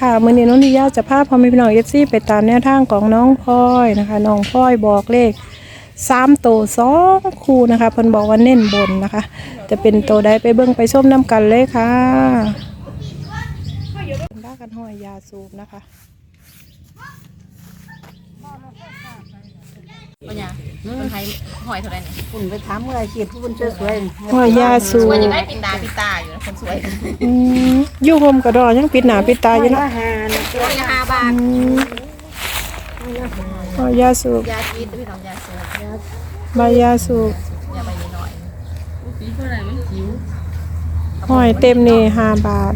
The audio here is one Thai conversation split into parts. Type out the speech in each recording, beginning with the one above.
ค่ะมือนี้น้องนิยาจะพาพ่อแม่พี่น้องเอฟซีไปตามแนวทางของน้องพลอยนะคะน้องพลอยบอกเลขสามโตวสองคู่นะคะเพิ่นบอกว่าเน้นบนนะคะ จะเป็นโตวใดไปเบิ้งไปชมน้ำกันเลยค่ะบ้ากันห้อยยาสูบนะคะ ปัญญา คนไทยหอยเท่าไรเนี่ยคุณไปถามเมื่อไหรเกียรติผู้คนสวยห้อยยาสูสบวยยังได้ปิดตาปิดตาอยู่นะคนสวยอืมอยู่ห่มกระดอยังปิดหนาปิดตาอยู่ๆนะอาหารสวยละห้าบาทอืมห้อยยาสูบยาชีสพี่น้องยาสูบใบยาสูบยาใบนิดหน่อยห้อยเต็มนี่ห้าบาท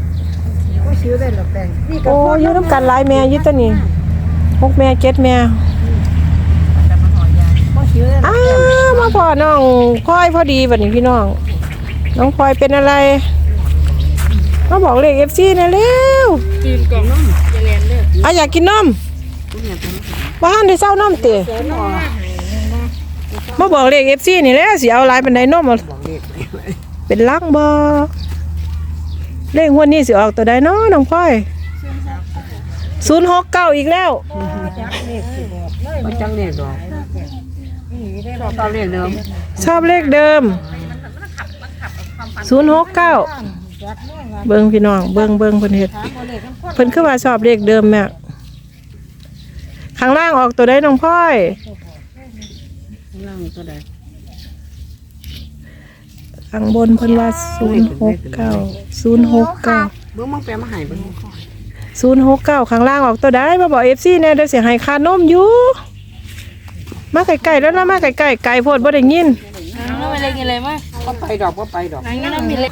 ก็ชิวได้หรอกแต่นี่ก็โอ้อยู่น้ำกันหลายแม่อยึดตัวนี้หกแม่เจ็ดแม่ แต่มาหอยยา ก็ชิวได้ อ้าวมาพอน้องพลอยพอดีบัดนี้พี่น้อง น้องพลอยเป็นอะไรมาบอกเลขเอฟซีนะเร็วจีนกล่องน้ำจะเรียนเด้ออะอยากกินนมบ้านได้เศร้านมเตะมาบอกเลขเอฟซีนี่แหละสิเอาหลายเป็นไดนมเอาเป็นลักบ่เลขงวดนี้สิออกตัวใดเนาะน้องพลอยศูนย์หกเก้าอีกแล้วมันจังเรียกดอก ชอบเรียกเดิมชอบเลขเดิมศูนย์หกเก้าเบิ้งพี่น้อง เบิ้งเบิ้งเพิ่นเฮ็ดเพิ่นคือว่าชอบเลขเดิมแม่ข้างล่างออกตัวได้น้องพ่อยนั่งก็ได้ข้างบนเพิ่นว่าศูนย์หกเก้าศูนย์หกเก้าเบื้องมังแปลมาหายเบื้องศูนย์หกเก้าข้างล่างออกตัวได้มาบอกเอฟซีแน่เดี๋ยวเสียหายคานมอยู่ มาไก่ๆแล้วนะมาไก่ๆไก่โพดบ่ได้ยิน แล้วไปเล่นอะไรมั้งก็ไปดอกก็ไปดอก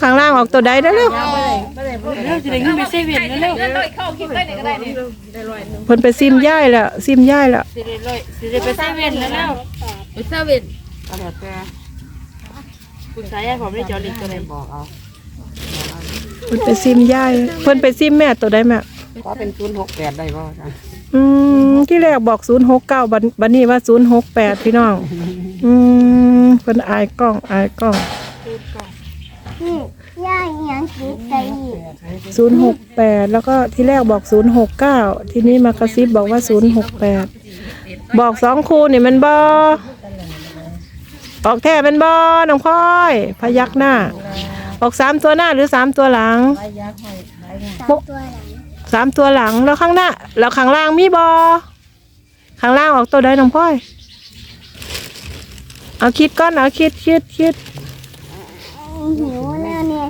ข้างล่างออกตัวใดได้แล้วเราจะได้เงินไปเซเว่นแล้วเร็วเข้าคิดได้ไหนก็ได้เนี่ยเพิ่นไปซิมย่ายแล้วซิมย่ายแล้วสิได้เลยสิได้ไปเซเว่นแล้วเร็วไปเซเว่นก็แล้วแต่คุณสายยาผมได้จอลิกตัวไหนบอกเอาเพิ่นไปซิมย่ายเพิ่นไปซิมแม่ตัวใดแม่ก็เป็นศูนย์หกแปดได้ป่ะจ๊ะ อืมที่แรกบอกศูนย์หกเก้าบัดบัดนี้ว่าศูนย์หกแปดพี่น้อง อืมเพิ่นอายกล้องอายกล้องย่ายังคิดใจศูนย์หกแปดแล้วก็ที่แรกบอกศูนย์หกเก้าทีนี้มากระซิบบอกว่าศูนย์หกแปดบอกสองคูนี่มันบอออกแท้มันบอน้องพลอย พยักหน้า ออกสามตัวหน้าหรือสามตัวหลังตัวหลัง สามตัวหลังแล้วข้างหน้าแล้วข้างล่างมีบอข้างล่างออกตัวใดน้องพลอยเอาคิดก้อนเอาคิดคิดคิดหิวแล้วเนี่ย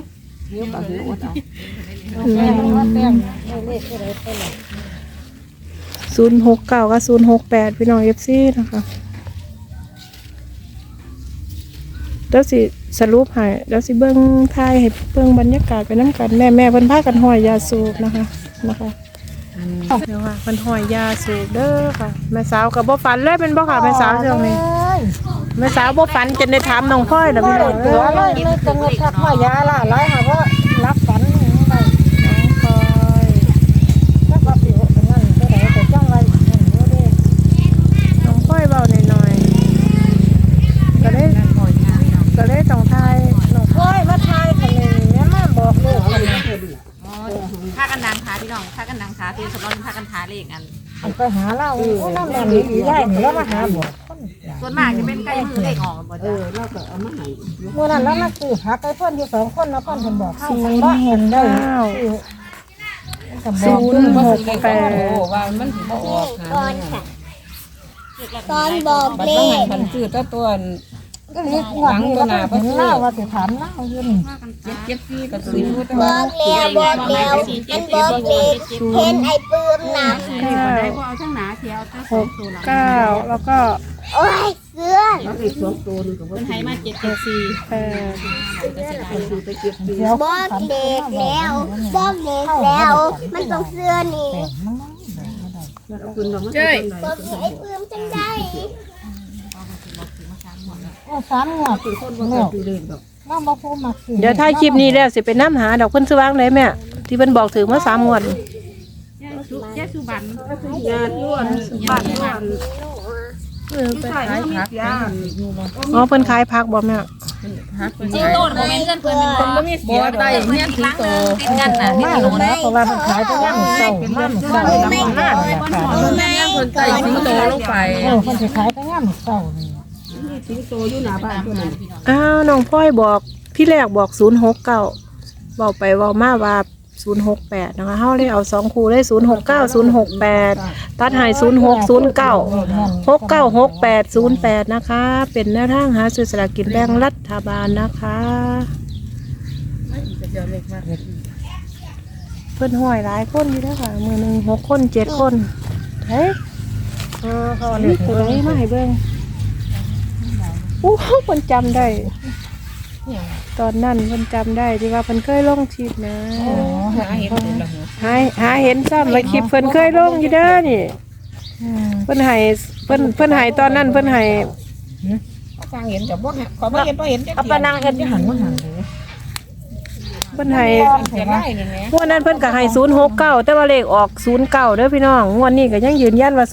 นิ้วกับนิ้วอดเอาศูนย์หกเก้ากับศูนย์หกแปดพี่น้องเอฟซีนะคะเดี๋ยวสิสรุปให้เดี๋ยวสิเบิ้งทายให้เบิ้งบรรยากาศไปน้ำกันแม่แม่เพิ่นพากันห้อยยาสูบนะคะนะคะเดี๋ยวค่ะเพิ่นห้อยยาสูบเด้อค่ะแม่สาวกับบ่ฝันเลยเป็นบ่ค่ะแม่สาวเรื่องนี้แม่สาวบ่ฝันจนได้ถามน้องพ่อยแล้วพี่น้องตัวเลยไม่ต้องทักว่ายาละไรค่ะว่ารับฝันได้ พ่อย ถ้าว่าสินั่นก็ได้แต่จ้องไว้นั่นก็ได้ น้องพ่อยเบาหน่อยๆก็ได้ก็ได้ต้องทายน้อง โอ้ยมาทายคนนี้แม่มาบอกลูกคนนี้ พากันดังขาพี่น้องพากันดังขาที่สมอนพากันขาเลขกันอันไปหาเราโอ้น้ำมันนี่ย่ายนี่แล้วมาหาบอกส่วนมากจะเป็นใกล้มือเลขออกบ่เอจ้ะอเราก็เอามาให้เมื่อนั้นแล้วมาซื้อผักไอ้เพิ่นอยู่สองคนนะเพิ่นเพิ่นบอกเข้าไปบ้านเห็นได้ซื้อศูนย์หกแปดว่ามันสิบ่ออกตอนค่ะตอนบอกเลขมันซื้อตัวตัว ก็นี่หลังตัวหน้าเพิ่นเล่าว่าสิถามเล่าอยู่นี่เจ็ดเจ็ดสี่ก็ซื้อแต่บว่าอกแล้วบอกแล้วมันบอกเลขเห็นไอ้ปื้มนะหกเก้าแล้วก็โอ้ยเสื้อเราสิสวมตัวนึงก็บ่ไทยมาเจ็ดเจ็ดสี่แปดซื้อไปเก็บดีบอกเลขแล้วบอกเลขแล้ว มันต้องเสื้อนี่คุณดอกมันเจ้ยบอกเลขไอ้ปื้มจังได้ โอ้สามงวดเป็นคนบ่เคยซื้อเลยดอกเราบ่พูดมาซื้อเดี๋ยวท้ายคลิปนี้แล้วสิเป็นน้ำหาดอกเพิ่นสว่างเลยแม่ที่เพิ่นบอกถึงเมื่อสามงวดแยกสุบันญาติย้วนบ้านย้วนเออใส่ผักยาอ๋อเพิ่นขายผักบ่แม่แฮักเป็นสิงโตโมเมนต์เพื่อนเพื่อนเป็นคนบ่มีเสียได้เมียนสิงโตติดกันน่ะมาแล้วนะเพราะว่ามันขายแต่ย่างเศร้าย่างเศร้าน้ำมันน่าเนี่ยค่ะรู้ไหมคนใจสิงโตลงไปโอ้คนสิขายแต่ย่ามเศร้านี่ สิงโตอยู่หน้าบ้านอ้าวน้องพ่อยบอกที่แรกบอกศูนย์หกเก้าบอกไปเว่ามาว่าศูนย์หกแปดนะคะเฮาเลยเอาสองคู่ได้ศูนย์หกเก้าศูนย์หกแปดตัดใหายศูนย์หกศูนย์เก้าหกเก้าหกแปดศูนย์แปดนะคะ เป็นแนวทางหาซื้อสลากกินแบ่งรัฐบาลนะคะ เพิ่อนห้อยหลายคนอยู่แล้วค่ะ มือหนึ่งหกคนเจ็ดคนเฮ้ยเออเขาอันเรียนี้กตัวไหนมาให้เบิ่ง อ้เพิ่นจำได้ตอนนั้นเพิ่นจำได้ที่ว่าเพิ่นเคยลงคลิปนะหาเห็นเห็นแล้วหาหาเห็นซ้ำว่าคลิปเพิ่นเคยลงอยู่เด้อนี่อืมเพิ่นให้เพิ่นเพิ่นให้ตอนนั้นเพิ่นให้ฟังเห็นกับบ่ขอบ่เห็นบ่เห็นจักเอาปลานางเฮ็ดอยู่หันมาหันเลย เพิ่นให้เสียได้นี่แหมงวดนั้นเพิ่นก็ให้069 แต่ว่าเลขออก09เด้อพี่น้องงวดนี้ก็ยังยืนยันว่า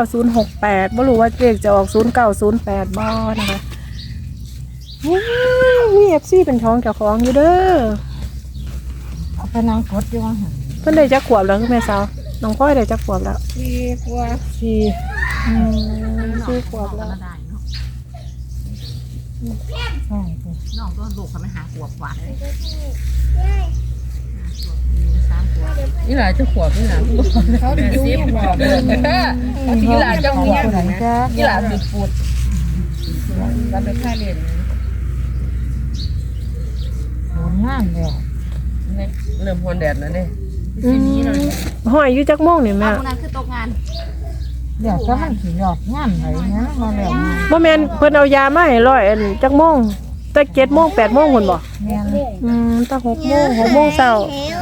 069 068บ่รู้ว่าเลขจะออก09 08บ่นะคะว้าวมี FC เป็นท้องเจ้าของอยู่เด้อเอาปลานางกดอยู่ว่าหันเพิ่นได้จักขวบแล้วคือแม่สาวน้องพ่อยได้จักขวบแล้วที่กลัวสี่อืมสี่ขวบแล้ว ได้เนาะใช่ไปน้องก็ลูกเขาไม่หาขวบกว่าเลยสามขวบนี่หลานจะขวบนี่หลานเขาได้อยู่เนี่ยขวบนี่หลานจะขวบผู้ใดจ้านี่หลานติดปูดกันไปค่าเรียนโดนงานแล้วเริ่มฮอนแดดแล้วเนี่ยอืมห้อยอยู่จักโมงนี่แม่เอาคนนั้นคือตกงาน เดี๋ยวจะมันสิยอดงานไหนนะมาแล้วบ่แม่นเพิ่นเอายามาให้ร้อยอันจักโมงแต่7โมง8โมงพุ่นบ่แม่นอืมตั้ง6โมง6โมงเช้า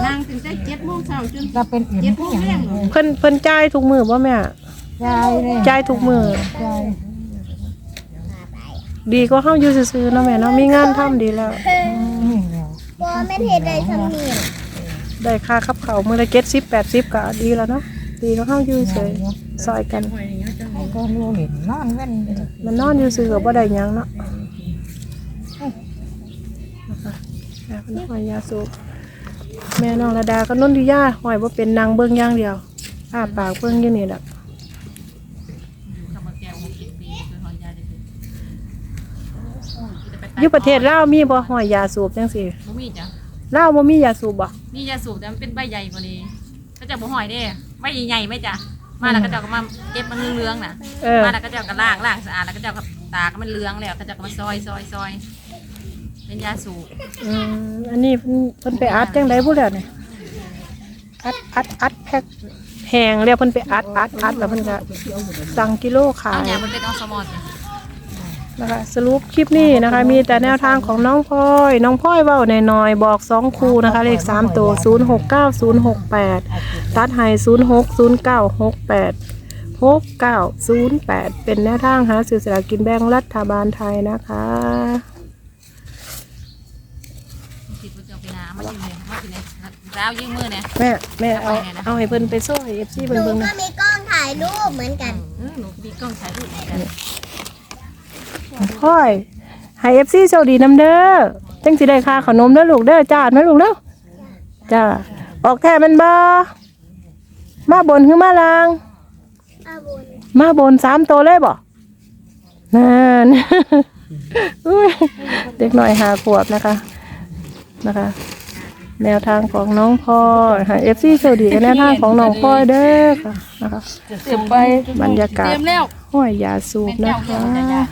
นั่งถึงแต่เจ็ดโมงเช้าจนจะเป็นเอ็มที่อย่างนี้เพิ่นเพิ่นจ่ายทุกมื้อบ่แม่ยายเลยจ่ายทุกมื้อยายดีกว่าเฮาอยู่ซื่อๆเนาะแม่เนาะมีงานทำดีแล้ว นี่แล้วบอไม่เทได้สำเนียงได้ค่าขับเขาวมื้อละ70 80ก็ดีแล้วเนาะดีกว่าเฮาอยู่เฉย ซอยกัน ก็รู้เห็นนอนเว้นมันนอนอยู่ซื่อก็บ่ได้หยังเนาะนะคะแม่เพิ่นห้อยยาสูบแม่น้องระดาก็นนทิยาห้อยบ่เป็นนางเบิ่งอย่างเดียวอ้าปากเบิ่งอยู่นี่แหละทำมาแก้วหกสิบปีคือหอนยาได้คืออยู่ประเทศลาวมีบ่ห้อยยาสูบจังซี่บ่มีจ้ะลาวบ่มียาสูบบ่นี่ยาสูบแต่มันเป็นใบใหญ่กว่านี้ก็จะบ่หอยเด้ใบใหญ่ๆไหมจ้ะ มาแล้วก็เจ้าก็มาเก็บมันเหลืองๆน่ะเออ มาแล้วก็เจ้าก็ล้างล้างสะอาดแล้วก็เจ้าก็ตากมันเหลืองแล้วก็เจ้าก็มาซอยซอยซอยเป็นยาสูบอืมอันนี้เพิ่นเพิ่นไปอัดจังไดผู้แล้วนี่อัดอัดอัดแพ็คแห้งแล้วเพิ่นไปอัดอัดอัดแล้วเพิ่นก็สั่งกิโลขาเอาย อย่างมันเป็นอสมอจ้ะ นะคะ สรุปคลิปนี้นะคะ มีแต่แนวทางของน้องพลอย น้องพลอยเว้าหน่อยๆบอกสองคู่นะคะ เลขสามตัวศูนย์หกเก้าศูนย์หกแปดตัดให้ศูนย์หกศูนย์เก้าหกแปดหกเก้าศูนย์แปดเป็นแนวทางหาสื่อสลากกินแบ่งรัฐบาลไทยนะคะผิดว่าจะเอาไปน้ำมาอยู่เนี่ยมาอยู่เนี่ยแล้วยืมมือเนี่ยแม่แม่เอาเอาให้เพิ่นไปโซ่ให้เอฟซีหเพิ่นนูเบิ่งก็นะมีกล้องถ่ายรูปเหมือนกันเออหนูมีกล้องถ่ายรูปเหมือนกัน พลอยให้เอฟซีโชคดีน้ำเด้อจังสิได้ค่าขนมเด้อลูกเด้อจ้าแม่ลูกเด้อจ้าออกแท้แมันบ่มาบนคือมาลางอาบุญมาบนสามตัวเลยบ่นั่นอุ๊ยเด็กหน่อยหาขวบนะคะนะคะ แนวทางของน้องพลอยค่ะเอฟซีเชลดีกับแนวทางของน้องพลอยเด้อค่ะนะคะเสียไปบรรยากาศเตรียมแล้วห้อยยาสูบเป็นนะแก้วคะเดียวจ้ะ